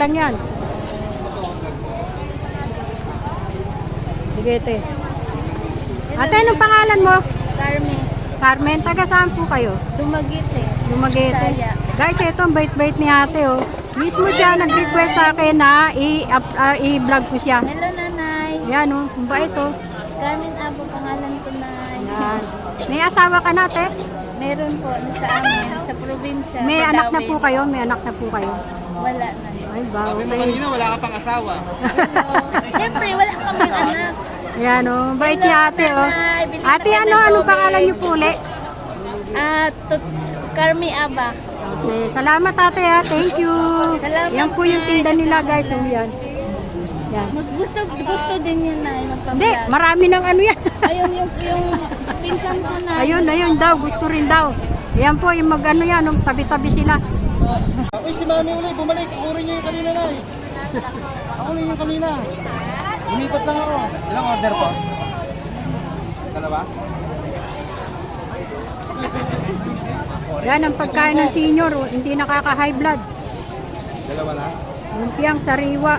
lang yan. Sige, te. Ate, anong pangalan mo? Carmen, Carmen, taga saan po kayo? dumagit eh. Lumagete. Bisaya. Guys, ito ang bait-bait ni ate, oh. Mismo siya nag-request sa akin na ah, i-vlog ko siya. Hello nanay. Yan, oh. Ang bait, oh. Carmen Abo pangalan ko na. Yan. May asawa ka na, ate? Meron po sa amin, sa probinsya. May anak na po kayo? May anak na po kayo? Wala na. Ay, ba, Sabi mo okay. kanina, wala ka pang asawa. Siyempre, wala kami anak. Yan, oh. Ang Bait si ate, oh. Nanay, bili Ate, kami ano? ng Anong tubig. pangalan niyo po ulit? Ah, tut Carmi Aba. Okay. Salamat, ate, ha. Thank you. Salamat, Yan po yung tinda nila, guys. Oh, yan. Yan. Mag- Gusto, gusto din yun na Hindi, magpablog. marami ng ano yan. Ayun yung, yung pinsan ko na. ayun, ayun daw. Gusto rin daw. Yan po, yung mag ano yan, oh, tabi-tabi sila. Uy, si mami ulit, bumalik. Ako rin yung kanina na eh. Ako rin yung kanina. Lumipat lang ako. Ilang order po? Dalawa? Yan ang pagkain ng senior, oh, hindi nakaka-high blood. Dalawa na? Lumpiang sariwa.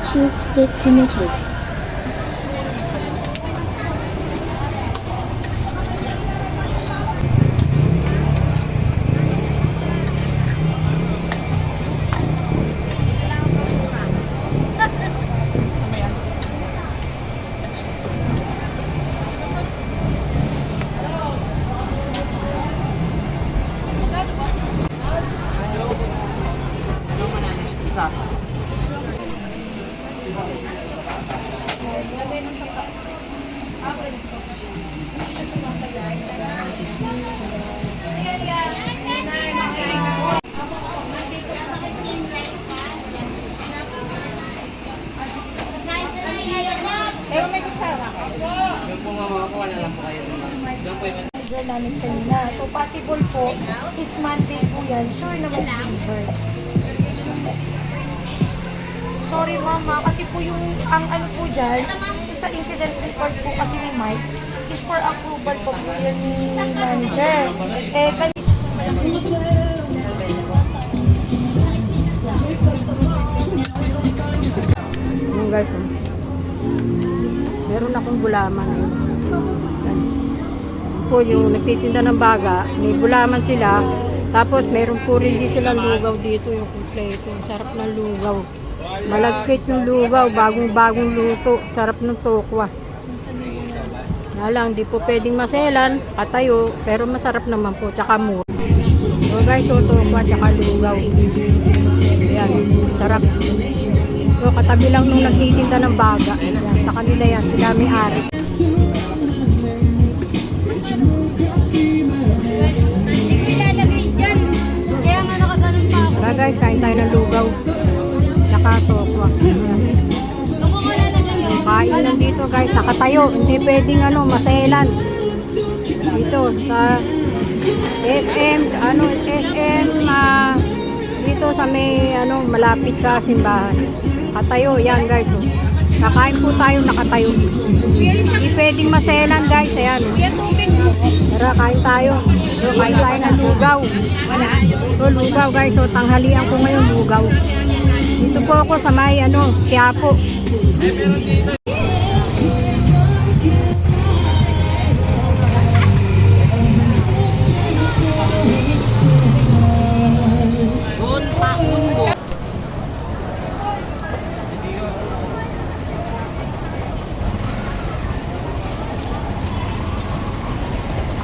which is this limited. Bluetooth disconnected. order namin kanina. So, possible po, is Monday po yan. Sure na mag-deliver. Sorry, mama, kasi po yung, ang ano po dyan, sa incident report po kasi ni Mike, is for approval po po yan ni manager. Eh, kan- Yung guys, oh. Meron akong gulaman. Yan. Po yung nagtitinda ng baga. May gulaman sila. Tapos meron po rin din silang lugaw dito yung kompleto. Ang Sarap ng lugaw. Malagkit yung lugaw. Bagong-bagong luto. Sarap ng tokwa. Na lang, di po pwedeng maselan, katayo, pero masarap naman po, tsaka mura. So guys, so tokwa, tsaka lugaw. Ayan, sarap. So, katabi lang nung nagtitinda ng baga. Yan, sa kanila yan, sila may ari. Tara guys, kain tayo ng lugaw. Tsaka tokwa. Yan. Kain lang dito guys, nakatayo. Hindi pwedeng ano, maselan. Dito sa SM, ano, SM, ah, dito sa may, ano, malapit sa simbahan. Katayo, yan guys. Oh. Kakain po tayo nakatayo. Hindi pwedeng maselan guys. Ayan. Tara, kain tayo. So, kain tayo ng lugaw. So, lugaw guys. So, tanghalian ko ngayon lugaw. Dito po ako sa may ano, Quiapo.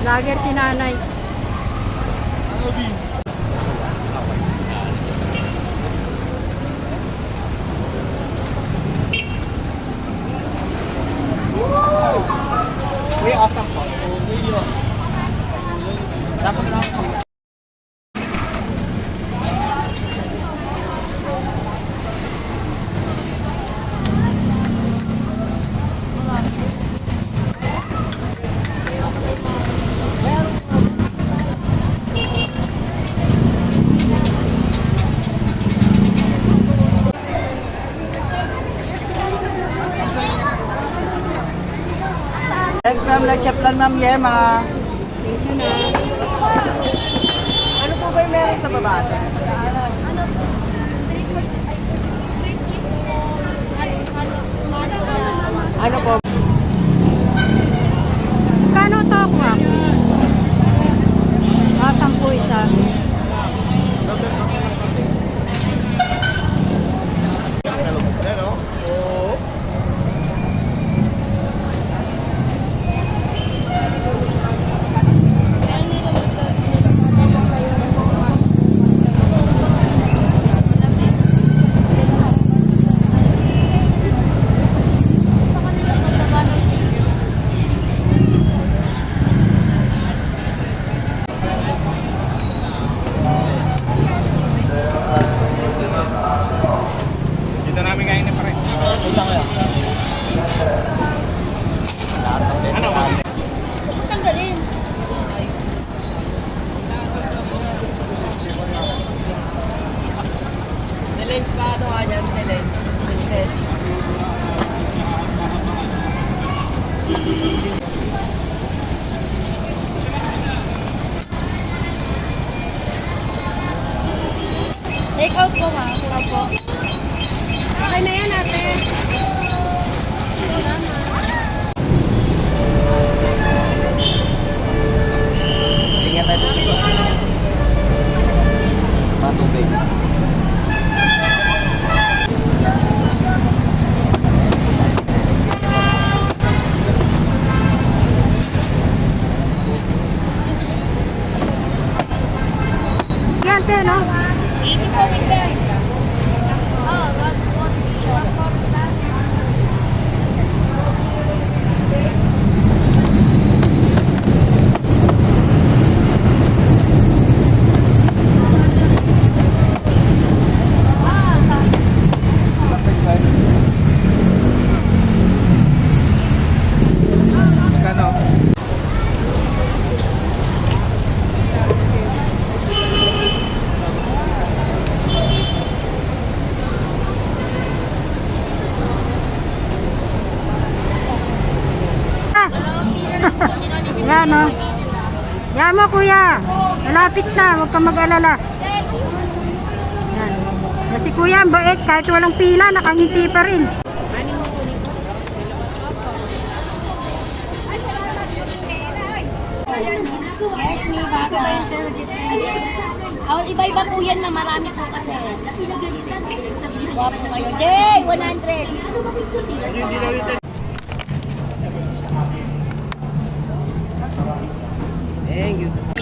Lager si nanay. Lechep lang, ma'am. Mga... Isa na. Ano po ba yung meron sa baba? Ano po? Kano to ako ma'am? Ah, sampu isa. Dito namin kain na pare. Ano? Nilig pa ito ka 84 meters. Oh, 140. Yan mo, kuya. Malapit na. Huwag kang mag-alala. Yan. Yan si kuya, ang bait. Kahit walang pila, nakangiti pa rin. Ba Oh, iba-iba po yan na marami po kasi. Wapo kayo. Jay, 100. Thank you.